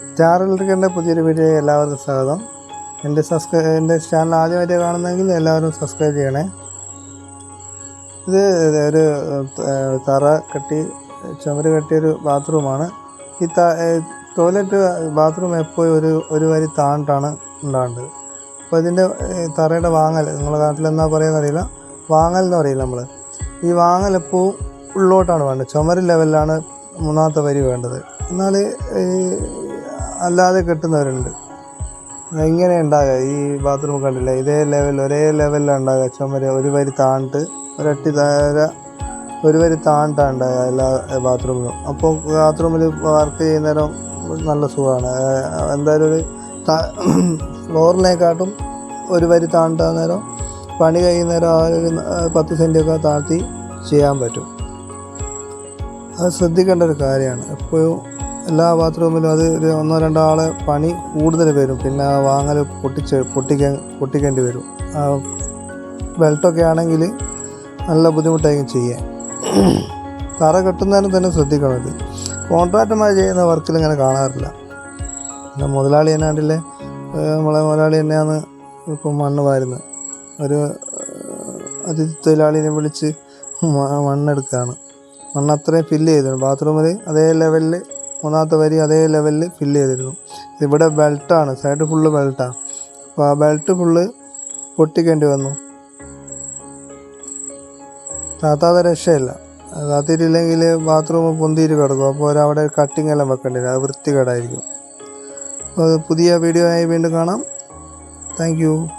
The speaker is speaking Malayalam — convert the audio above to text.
സ്റ്റാർ പുതിയൊരു വീഡിയോ എല്ലാവർക്കും സ്വാഗതം. എന്റെ സബ്സ്ക്രൈബ് എന്റെ ചാനൽ ആദ്യമായിട്ട് കാണുന്നെങ്കിൽ എല്ലാവരും സബ്സ്ക്രൈബ് ചെയ്യണേ. ഇത് ഒരു തറ കെട്ടി ചുമര് കെട്ടിയൊരു ബാത്റൂമാണ്. ഈ ടോയ്ലറ്റ് ബാത്റൂം എപ്പോഴും ഒരു ഒരു വരി താണ്ടാണ് ഉണ്ടാകേണ്ടത്. അപ്പോൾ ഇതിന്റെ തറയുടെ വാങ്ങൽ നിങ്ങളുടെ പറയുക അറിയില്ല വാങ്ങൽ എന്ന് പറയില്ല നമ്മൾ ഈ വാങ്ങൽ എപ്പോഴും ഉള്ളോട്ടാണ് വേണ്ടത്. ചുമര് ലെവലിലാണ് മൂന്നാമത്തെ വരി വേണ്ടത്. എന്നാൽ അല്ലാതെ കെട്ടുന്നവരുണ്ട്. എങ്ങനെ ഉണ്ടാകുക. ഈ ബാത്റൂം കണ്ടില്ല? ഇതേ ലെവൽ ഒരേ ലെവലിലാണ് ഉണ്ടാകുക. ചുമര ഒരു വരി താണ്ട് ഒരട്ടി താര ഒരു വരി താണ്ടാണ് ഉണ്ടാകുക എല്ലാ ബാത്റൂമിലും അപ്പോൾ ബാത്റൂമിൽ വർക്ക് ചെയ്യുന്നേരം നല്ല സുഖമാണ്. എന്തായാലും ഒരു ഫ്ലോറിനെക്കാട്ടും ഒരു വരി താണ്ടാ നേരം പണി കഴിയുന്നേരം ആ ഒരു പത്ത് സെന്റൊക്കെ താഴ്ത്തി ചെയ്യാൻ പറ്റും. അത് ശ്രദ്ധിക്കേണ്ട ഒരു കാര്യമാണ്. എപ്പോഴും എല്ലാ ബാത്റൂമിലും അത് ഒരു ഒന്നോ രണ്ടോ ആളെ പണി കൂടുതൽ വരും. പിന്നെ വാങ്ങൽ പൊട്ടിച്ച് പൊട്ടിക്കാൻ പൊട്ടിക്കേണ്ടി വരും. ആ ബെൽറ്റൊക്കെ ആണെങ്കിൽ നല്ല ബുദ്ധിമുട്ടായിരിക്കും ചെയ്യാൻ. തറ കെട്ടുന്നതിനും തന്നെ ശ്രദ്ധിക്കണം ഇത്. കോൺട്രാക്ടർമാർ ചെയ്യുന്ന വർക്കിൽ ഇങ്ങനെ കാണാറില്ല. പിന്നെ മുതലാളി എന്നാണ്ടില്ലേ നമ്മളെ മുതലാളി തന്നെയാണ് ഇപ്പം മണ്ണ് വാരുന്നത്. ഒരു അതിഥി തൊഴിലാളിനെ വിളിച്ച് മണ്ണെടുക്കുകയാണ് മണ്ണ് അത്രയും ഫില്ല് ചെയ്തു ബാത്റൂമിൽ അതേ ലെവലിൽ മൂന്നാമത്തെ വരി അതേ ലെവലിൽ ഫില്ല് ചെയ്തിരുന്നു. ഇവിടെ ബെൽറ്റാണ് സൈഡ് ഫുള്ള് ബെൽറ്റാണ് അപ്പോൾ ആ. ബെൽറ്റ് ഫുള്ള് പൊട്ടിക്കേണ്ടി വന്നു. താത്താതെ രക്ഷയില്ല. താത്തിയിട്ടില്ലെങ്കിൽ ബാത്റൂം പൊന്തിയിട്ട് കിടക്കും. അപ്പോൾ അവിടെ കട്ടിങ് എല്ലാം വെക്കേണ്ടി വരും. അത് വൃത്തികേടായിരിക്കും. അപ്പോൾ പുതിയ വീഡിയോ ആയി വീണ്ടും കാണാം. താങ്ക്